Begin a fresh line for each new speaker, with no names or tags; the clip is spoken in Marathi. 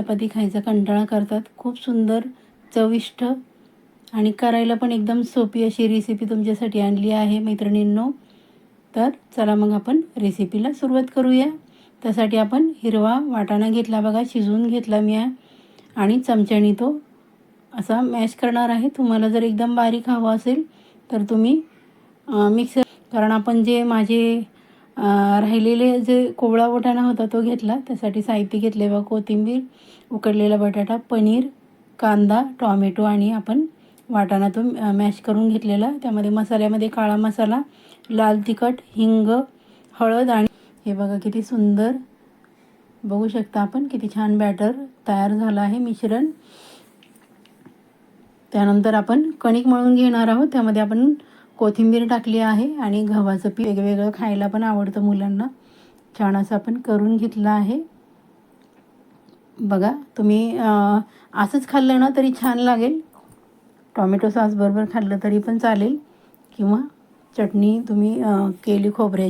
चपाती खायचा कंटाळा करतात. खूप सुंदर चविष्ट आणि करायला पण एकदम सोपी अशी रेसिपी तुमच्यासाठी आणली आहे मैत्रिणींनो तर चला मग आपण रेसिपीला सुरुवात करूया. त्यासाठी आपण हिरवा वाटाणा घेतला बघा शिजवून घेतला मी. आणि चमच्याने तो असा मॅश करणार आहे. तुम्हाला जर एकदम बारीक हवा असेल तर तुम्ही मिक्सर कारण आपण जे माझे राहिलेले जे कोवळा वाटाणा होता तो घेतला. त्यासाठी साहित्य घेतले बा कोथिंबीर उकडलेला बटाटा पनीर कांदा टॉमॅटो आणि आपण वाटाणा तो मॅश करून घेतलेला. त्यामध्ये मसाल्यामध्ये काळा मसाला लाल तिखट हिंग हळद आणि हे बघा किती सुंदर बघू शकता आपण. किती छान बॅटर तयार झालं आहे मिश्रण. त्यानंतर आपण कणिक मळून घेणार आहोत. त्यामध्ये आपण कोथिंबीर टाकली आहे आणि गव्हाचं पीठ वेगवेगळं खायला पण आवडतं मुलांना. छान असं आपण करून घेतलं आहे. बघा तुम्ही असंच खाल्लं ना तरी छान लागेल. टॉमॅटो सॉस बरोबर खाल्लं तरी पण चालेल. किंवा चटणी तुम्ही केली खोबऱ्याची.